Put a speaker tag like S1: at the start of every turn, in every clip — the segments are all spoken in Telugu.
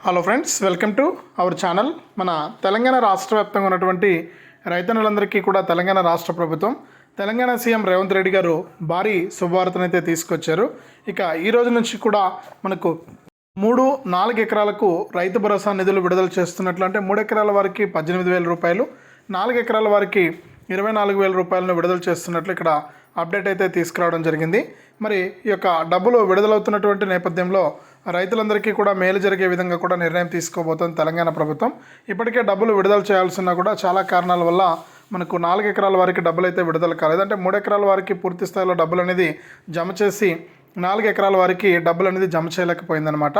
S1: Hello friends welcome to our channel మన తెలంగాణ రాష్ట్ర వ్యాప్తంగా ఉన్నటువంటి రైతన్నులందరికీ కూడా తెలంగాణ రాష్ట్ర ప్రభుత్వం తెలంగాణ సీఎం రేవంత్ రెడ్డి గారు భారీ శుభవార్తనైతే తీసుకొచ్చారు. ఇక ఈ రోజు నుంచి కూడా మనకు మూడు నాలుగు ఎకరాలకు రైతు భరోసా నిధులు విడుదల చేస్తున్నట్లు అంటే మూడు ఎకరాల వారికి పద్దెనిమిది వేల రూపాయలు నాలుగు ఎకరాల వారికి ఇరవై నాలుగు వేల రూపాయలను విడుదల చేస్తున్నట్లు ఇక్కడ అప్డేట్ అయితే తీసుకురావడం జరిగింది. మరి ఈ యొక్క డబ్బులు విడుదలవుతున్నటువంటి నేపథ్యంలో రైతులందరికీ కూడా మేలు జరిగే విధంగా కూడా నిర్ణయం తీసుకోబోతోంది తెలంగాణ ప్రభుత్వం. ఇప్పటికే డబ్బులు విడుదల చేయాల్సిన కూడా చాలా కారణాల వల్ల మనకు నాలుగు ఎకరాల వారికి డబ్బులు అయితే విడుదల కాలేదు. అంటే మూడు ఎకరాల వారికి పూర్తి స్థాయిలో డబ్బులు అనేది జమ చేసి నాలుగు ఎకరాల వారికి డబ్బులు అనేది జమ చేయలేకపోయిందనమాట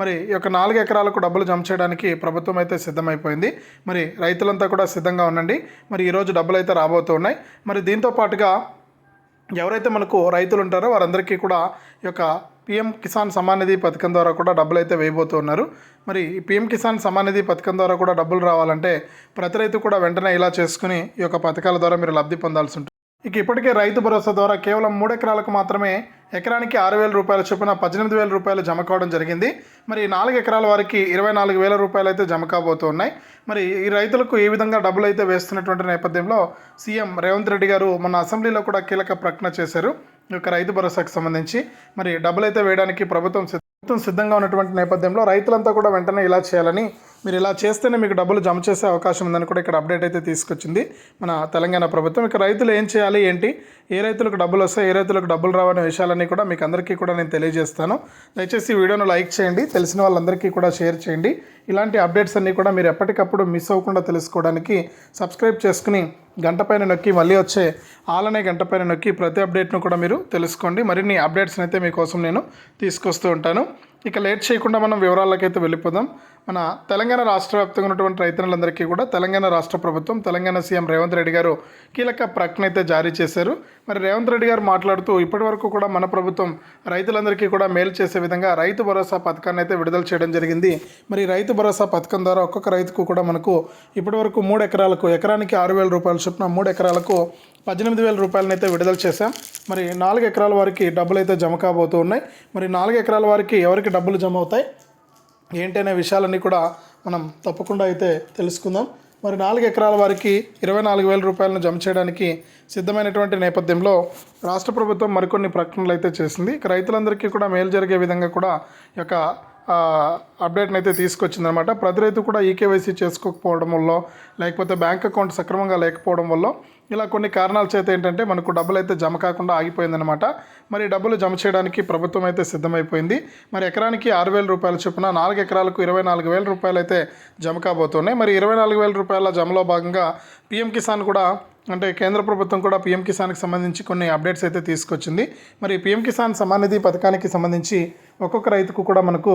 S1: మరి ఈ యొక్క నాలుగు ఎకరాలకు డబ్బులు జమ చేయడానికి ప్రభుత్వం అయితే సిద్ధమైపోయింది. మరి రైతులంతా కూడా సిద్ధంగా ఉండండి. మరి ఈరోజు డబ్బులు అయితే రాబోతున్నాయి మరి దీంతో పాటుగా ఎవరైతే మనకు రైతులు ఉంటారో వారందరికీ కూడా ఈ యొక్క పిఎం కిసాన్ సమ్మాన్ నిధి పథకం ద్వారా కూడా డబ్బులు అయితే వేయబోతున్నారు మరి ఈ పిఎం కిసాన్ సమ్మాన్ నిధి పథకం ద్వారా కూడా డబ్బులు రావాలంటే ప్రతి రైతు కూడా వెంటనే ఇలా చేసుకుని ఈ యొక్క పథకాల ద్వారా మీరు లబ్ధి పొందాల్సి ఉంటుంది. ఇక ఇప్పటికే రైతు భరోసా ద్వారా కేవలం మూడు ఎకరాలకు మాత్రమే ఎకరానికి ఆరు వేల రూపాయల చొప్పున పద్దెనిమిది వేల రూపాయలు జమ కావడం జరిగింది. మరి నాలుగు ఎకరాల వారికి ఇరవై నాలుగు వేల రూపాయలు అయితే జమ కాబోతున్నాయి మరి ఈ రైతులకు ఏ విధంగా డబ్బులు అయితే వేస్తున్నటువంటి నేపథ్యంలో సీఎం రేవంత్ రెడ్డి గారు మన అసెంబ్లీలో కూడా కీలక ప్రకటన చేశారు. ఈ యొక్క రైతు భరోసాకు సంబంధించి మరి డబ్బులు అయితే వేయడానికి ప్రభుత్వం ప్రభుత్వం సిద్ధంగా ఉన్నటువంటి నేపథ్యంలో రైతులంతా కూడా వెంటనే ఇలా చేయాలని మీరు ఇలా చేస్తేనే మీకు డబ్బులు జమ చేసే అవకాశం ఉందని కూడా ఇక్కడ అప్డేట్ అయితే తీసుకొచ్చింది మన తెలంగాణ ప్రభుత్వం. ఇక రైతులు ఏం చేయాలి ఏంటి? ఏ రైతులకు డబ్బులు వస్తాయి ఏ రైతులకు డబ్బులు రావనే విషయాలన్నీ కూడా మీకు అందరికీ కూడా నేను తెలియజేస్తాను. దయచేసి వీడియోను లైక్ చేయండి తెలిసిన వాళ్ళందరికీ కూడా షేర్ చేయండి. ఇలాంటి అప్డేట్స్ అన్నీ కూడా మీరు ఎప్పటికప్పుడు మిస్ అవ్వకుండా తెలుసుకోవడానికి సబ్స్క్రైబ్ చేసుకుని గంట పైన నొక్కి మళ్ళీ వచ్చే ఆలనే గంట పైన నొక్కి ప్రతి అప్డేట్ను కూడా మీరు తెలుసుకోండి. మరిన్ని అప్డేట్స్ని అయితే మీకోసం నేను తీసుకొస్తూ ఉంటాను. ఇక లేట్ చేయకుండా మనం వివరాలకైతే వెళ్ళిపోదాం. మన తెలంగాణ రాష్ట్ర వ్యాప్తంగా ఉన్నటువంటి రైతులందరికీ కూడా తెలంగాణ రాష్ట్ర ప్రభుత్వం తెలంగాణ సీఎం రేవంత్ రెడ్డి గారు కీలక ప్రకటన అయితే జారీ చేశారు. మరి రేవంత్ రెడ్డి గారు మాట్లాడుతూ ఇప్పటి వరకు కూడా మన ప్రభుత్వం రైతులందరికీ కూడా మేలు చేసే విధంగా రైతు భరోసా పథకాన్ని అయితే విడుదల చేయడం జరిగింది. మరి రైతు భరోసా పథకం ద్వారా ఒక్కొక్క రైతుకు కూడా మనకు ఇప్పటి వరకు మూడు ఎకరాలకు ఎకరానికి ఆరు వేల రూపాయల చొప్పున మూడు ఎకరాలకు పద్దెనిమిది వేల రూపాయలను అయితే విడుదల చేశాం. మరి నాలుగు ఎకరాల వారికి డబ్బులు అయితే జమ కాబోతూ ఉన్నాయి. మరి నాలుగు ఎకరాల వారికి ఎవరికి డబ్బులు జమ అవుతాయి? ఏంటనే విషయాలన్నీ కూడా మనం తప్పకుండా అయితే తెలుసుకుందాం. మరి నాలుగు ఎకరాల వారికి ఇరవై నాలుగు వేల రూపాయలను జమ చేయడానికి సిద్ధమైనటువంటి నేపథ్యంలో రాష్ట్ర ప్రభుత్వం మరికొన్ని ప్రకటనలు అయితే చేసింది. ఇక రైతులందరికీ కూడా మేలు జరిగే విధంగా కూడా ఈ యొక్క అప్డేట్ని అయితే తీసుకొచ్చిందనమాట ప్రతి రైతు కూడా ఈకేవైసీ చేసుకోకపోవడం వల్ల లేకపోతే బ్యాంక్ అకౌంట్ సక్రమంగా లేకపోవడం వల్ల ఇలా కొన్ని కారణాల చేత ఏంటంటే మనకు డబ్బులు అయితే జమ కాకుండా ఆగిపోయిందనమాట మరి డబ్బులు జమ చేయడానికి ప్రభుత్వం అయితే సిద్ధమైపోయింది. మరి ఎకరానికి ఆరు వేల రూపాయల చొప్పున నాలుగు ఎకరాలకు ఇరవై నాలుగు వేల రూపాయలు అయితే జమ కాబోతున్నాయి. మరి ఇరవై నాలుగు వేల రూపాయల జమలో భాగంగా పీఎం కిసాన్ కూడా అంటే కేంద్ర ప్రభుత్వం కూడా పీఎం కిసాన్కి సంబంధించి కొన్ని అప్డేట్స్ అయితే తీసుకొచ్చింది. మరి పీఎం కిసాన్ సమానిధి పథకానికి సంబంధించి ఒక్కొక్క రైతుకు కూడా మనకు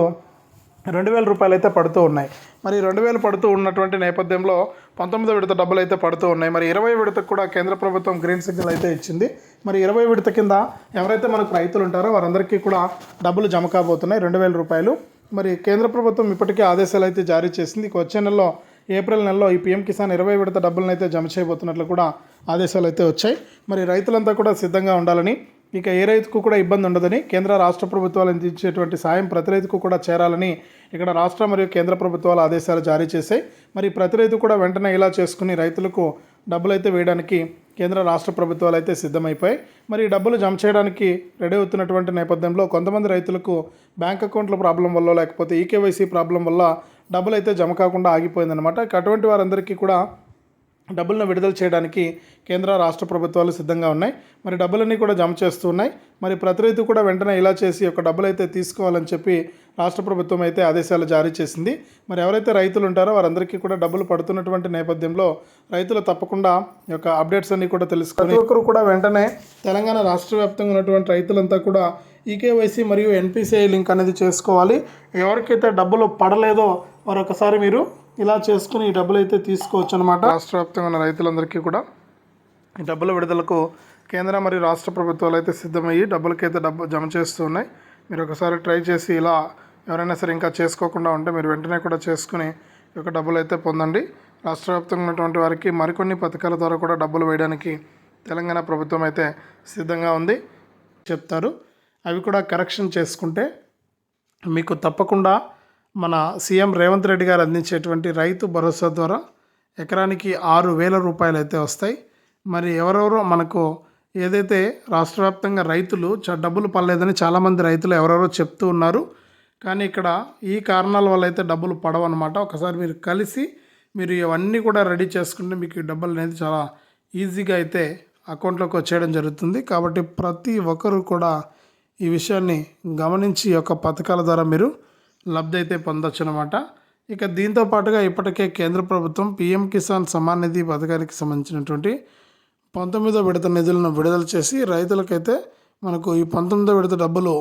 S1: రెండు వేల రూపాయలు అయితే పడుతూ ఉన్నాయి. మరి రెండు వేలు పడుతూ ఉన్నటువంటి నేపథ్యంలో పంతొమ్మిదో విడత డబ్బులు అయితే పడుతూ ఉన్నాయి. మరి ఇరవై విడతకు కూడా కేంద్ర ప్రభుత్వం గ్రీన్ సిగ్నల్ అయితే ఇచ్చింది. మరి ఇరవై విడత కింద ఎవరైతే మనకు రైతులు ఉంటారో వారందరికీ కూడా డబ్బులు జమ కాబోతున్నాయి. రెండు వేల రూపాయలు. మరి కేంద్ర ప్రభుత్వం ఇప్పటికే ఆదేశాలు అయితే జారీ చేసింది. వచ్చే నెలలో ఏప్రిల్ నెలలో ఈ పీఎం కిసాన్ ఇరవై విడత డబ్బులను అయితే జమ చేయబోతున్నట్లు కూడా ఆదేశాలు అయితే వచ్చాయి. మరి రైతులంతా కూడా సిద్ధంగా ఉండాలని ఇక ఏ రైతుకు కూడా ఇబ్బంది ఉండదని కేంద్ర రాష్ట్ర ప్రభుత్వాలు అందించేటువంటి సాయం ప్రతి రైతుకు కూడా చేరాలని ఇక్కడ రాష్ట్ర మరియు కేంద్ర ప్రభుత్వాలు ఆదేశాలు జారీ చేశాయి. మరి ప్రతి రైతు కూడా వెంటనే ఇలా చేసుకుని రైతులకు డబ్బులు అయితే వేయడానికి కేంద్ర రాష్ట్ర ప్రభుత్వాలు అయితే సిద్ధమైపోయాయి. మరి డబ్బులు జమ చేయడానికి రెడీ అవుతున్నటువంటి నేపథ్యంలో కొంతమంది రైతులకు బ్యాంక్ అకౌంట్ల ప్రాబ్లం వల్ల లేకపోతే ఈకేవైసీ ప్రాబ్లం వల్ల డబ్బులు అయితే జమ కాకుండా ఆగిపోయిందనమాట అటువంటి వారందరికీ కూడా డబ్బులను విడుదల చేయడానికి కేంద్ర రాష్ట్ర ప్రభుత్వాలు సిద్ధంగా ఉన్నాయి. మరి డబ్బులన్నీ కూడా జమ చేస్తూ ఉన్నాయి. మరి ప్రతి రైతు కూడా వెంటనే ఇలా చేసి ఒక డబ్బులు అయితే తీసుకోవాలని చెప్పి రాష్ట్ర ప్రభుత్వం అయితే ఆదేశాలు జారీ చేసింది. మరి ఎవరైతే రైతులు ఉంటారో వారందరికీ కూడా డబ్బులు పడుతున్నటువంటి నేపథ్యంలో రైతులు తప్పకుండా యొక్క అప్డేట్స్ అన్ని కూడా తెలుసుకొని ప్రతి ఒక్కరు కూడా వెంటనే తెలంగాణ రాష్ట్ర వ్యాప్తంగా ఉన్నటువంటి రైతులంతా కూడా ఈకేవైసీ మరియు ఎన్పిసిఐ లింక్ అనేది చేసుకోవాలి. ఎవరికైతే డబ్బులు పడలేదో మరొకసారి మీరు ఇలా చేసుకుని ఈ డబ్బులు అయితే తీసుకోవచ్చు అనమాట రాష్ట్ర వ్యాప్తంగా ఉన్న రైతులందరికీ కూడా ఈ డబ్బుల విడుదలకు కేంద్ర మరియు రాష్ట్ర ప్రభుత్వాలు అయితే సిద్ధమయ్యి డబ్బులకైతే డబ్బు జమ చేస్తూ ఉన్నాయి. మీరు ఒకసారి ట్రై చేసి ఇలా ఎవరైనా సరే ఇంకా చేసుకోకుండా ఉంటే మీరు వెంటనే కూడా చేసుకుని ఈ యొక్క డబ్బులు అయితే పొందండి. రాష్ట్ర వ్యాప్తంగా ఉన్నటువంటి వారికి మరికొన్ని పథకాల ద్వారా కూడా డబ్బులు వేయడానికి తెలంగాణ ప్రభుత్వం అయితే సిద్ధంగా ఉంది. చెప్తారు. అవి కూడా కరెక్షన్ చేసుకుంటే మీకు తప్పకుండా మన సీఎం రేవంత్ రెడ్డి గారు అందించేటువంటి రైతు భరోసా ద్వారా ఎకరానికి ఆరు వేల రూపాయలు అయితే వస్తాయి. మరి ఎవరెవరో మనకు ఏదైతే రాష్ట్ర వ్యాప్తంగా రైతులు డబ్బులు పడలేదని చాలామంది రైతులు ఎవరెవరో చెప్తూ ఉన్నారు. కానీ ఇక్కడ ఈ కారణాల వల్ల అయితే డబ్బులు పడవన్నమాట. ఒకసారి మీరు కలిసి మీరు ఇవన్నీ కూడా రెడీ చేసుకుంటే మీకు ఈ డబ్బులు అనేది చాలా ఈజీగా అయితే అకౌంట్లోకి వచ్చేయడం జరుగుతుంది. కాబట్టి ప్రతి ఒక్కరు కూడా ఈ విషయాన్ని గమనించి ఈ యొక్క పథకాల ద్వారా మీరు లబ్ధి అయితే పొందొచ్చు అనమాట ఇక దీంతో పాటుగా ఇప్పటికే కేంద్ర ప్రభుత్వం పిఎం కిసాన్ సమాన్ నిధి పథకానికి సంబంధించినటువంటి పంతొమ్మిదో విడత నిధులను విడుదల చేసి రైతులకైతే మనకు ఈ పంతొమ్మిదో విడత డబ్బులు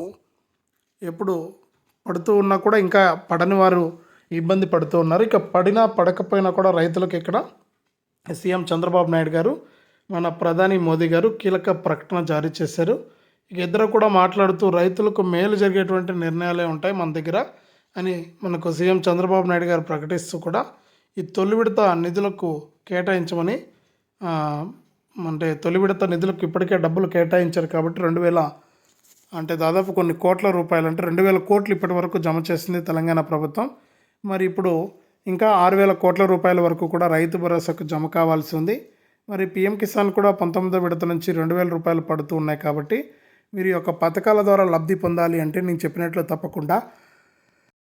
S1: ఎప్పుడు పడుతూ ఉన్నా కూడా ఇంకా పడని వారు ఇబ్బంది పడుతూ ఉన్నారు. ఇక పడినా పడకపోయినా కూడా రైతులకు ఇక్కడ సీఎం చంద్రబాబు నాయుడు గారు మన ప్రధాని మోదీ గారు కీలక ప్రకటన జారీ చేశారు. ఇద్దరు కూడా మాట్లాడుతూ రైతులకు మేలు జరిగేటువంటి నిర్ణయాలే ఉంటాయి మన దగ్గర అని మనకు సీఎం చంద్రబాబు నాయుడు గారు ప్రకటిస్తూ కూడా ఈ తొలి విడత నిధులకు కేటాయించమని అంటే తొలి విడత నిధులకు ఇప్పటికే డబ్బులు కేటాయించారు కాబట్టి రెండు వేల అంటే దాదాపు కొన్ని కోట్ల రూపాయలు అంటే రెండు వేల కోట్లు ఇప్పటి వరకు జమ చేసింది తెలంగాణ ప్రభుత్వం. మరి ఇప్పుడు ఇంకా ఆరు వేల కోట్ల రూపాయల వరకు కూడా రైతు భరోసాకు జమ కావాల్సి ఉంది. మరి పిఎం కిసాన్ కూడా పంతొమ్మిదో విడత నుంచి రెండు వేల రూపాయలు పడుతూ ఉన్నాయి కాబట్టి మీరు ఈ యొక్క పథకాల ద్వారా లబ్ధి పొందాలి అంటే నేను చెప్పినట్లు తప్పకుండా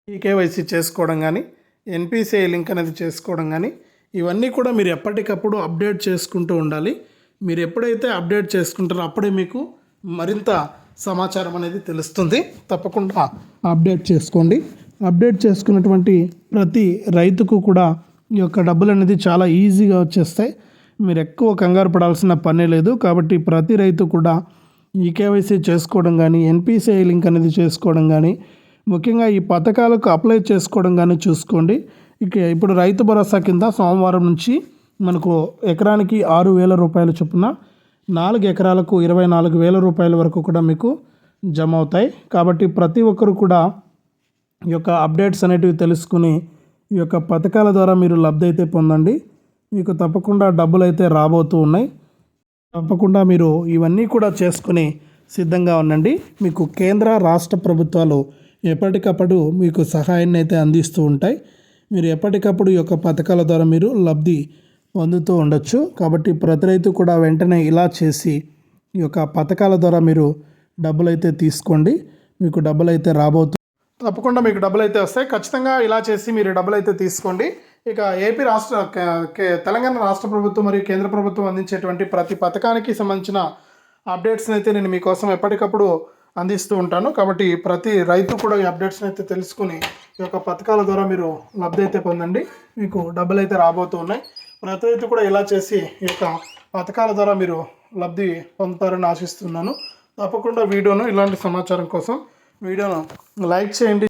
S1: ఈ కేవైసీ చేసుకోవడం కానీ ఎన్పిసిఐ లింక్ అనేది చేసుకోవడం కానీ ఇవన్నీ కూడా మీరు ఎప్పటికప్పుడు అప్డేట్ చేసుకుంటూ ఉండాలి. మీరు ఎప్పుడైతే అప్డేట్ చేసుకుంటారో అప్పుడే మీకు మరింత సమాచారం అనేది తెలుస్తుంది. తప్పకుండా అప్డేట్ చేసుకోండి. అప్డేట్ చేసుకున్నటువంటి ప్రతి రైతుకు కూడా ఈ యొక్క డబ్బులు అనేది చాలా ఈజీగా వచ్చేస్తాయి. మీరు ఎక్కువ కంగారు పడాల్సిన పనే లేదు. కాబట్టి ప్రతి రైతు కూడా ఈ కేవైసీ చేసుకోవడం కానీ ఎన్పిసిఐ లింక్ అనేది చేసుకోవడం కానీ ముఖ్యంగా ఈ పథకాలకు అప్లై చేసుకోవడం కానీ చూసుకోండి. ఇక ఇప్పుడు రైతు భరోసా కింద సోమవారం నుంచి మనకు ఎకరానికి ఆరు వేల రూపాయల చొప్పున నాలుగు ఎకరాలకు ఇరవై నాలుగు వేల రూపాయల వరకు కూడా మీకు జమ అవుతాయి. కాబట్టి ప్రతి ఒక్కరు కూడా ఈ యొక్క అప్డేట్స్ అనేటివి తెలుసుకుని ఈ యొక్క పథకాల ద్వారా మీరు లబ్ధి అయితే పొందండి. మీకు తప్పకుండా డబ్బులు అయితే రాబోతూ ఉన్నాయి. తప్పకుండా మీరు ఇవన్నీ కూడా చేసుకుని సిద్ధంగా ఉండండి. మీకు కేంద్ర రాష్ట్ర ప్రభుత్వాలు ఎప్పటికప్పుడు మీకు సహాయాన్ని అయితే అందిస్తూ ఉంటాయి. మీరు ఎప్పటికప్పుడు ఈ యొక్క పథకాల ద్వారా మీరు లబ్ధి పొందుతూ ఉండొచ్చు. కాబట్టి ప్రతి రైతు కూడా వెంటనే ఇలా చేసి ఈ యొక్క పథకాల ద్వారా మీరు డబ్బులు అయితే తీసుకోండి. మీకు డబ్బులు అయితే రాబోతు తప్పకుండా మీకు డబ్బులు అయితే వస్తాయి. ఖచ్చితంగా ఇలా చేసి మీరు డబ్బులు అయితే తీసుకోండి. ఇక ఏపీ రాష్ట్ర తెలంగాణ రాష్ట్ర ప్రభుత్వం మరియు కేంద్ర ప్రభుత్వం అందించేటువంటి ప్రతి పథకానికి సంబంధించిన అప్డేట్స్ని అయితే నేను మీకోసం ఎప్పటికప్పుడు అందిస్తూ ఉంటాను. కాబట్టి ప్రతి రైతు కూడా ఈ అప్డేట్స్ని అయితే తెలుసుకుని ఈ యొక్క పథకాల ద్వారా మీరు లబ్ధి అయితే పొందండి. మీకు డబ్బులు అయితే రాబోతూ ఉన్నాయి. ప్రతి రైతు కూడా ఇలా చేసి ఈ యొక్క పథకాల ద్వారా మీరు లబ్ధి పొందుతారని ఆశిస్తున్నాను. తప్పకుండా వీడియోను ఇలాంటి సమాచారం కోసం వీడియోను లైక్ చేయండి.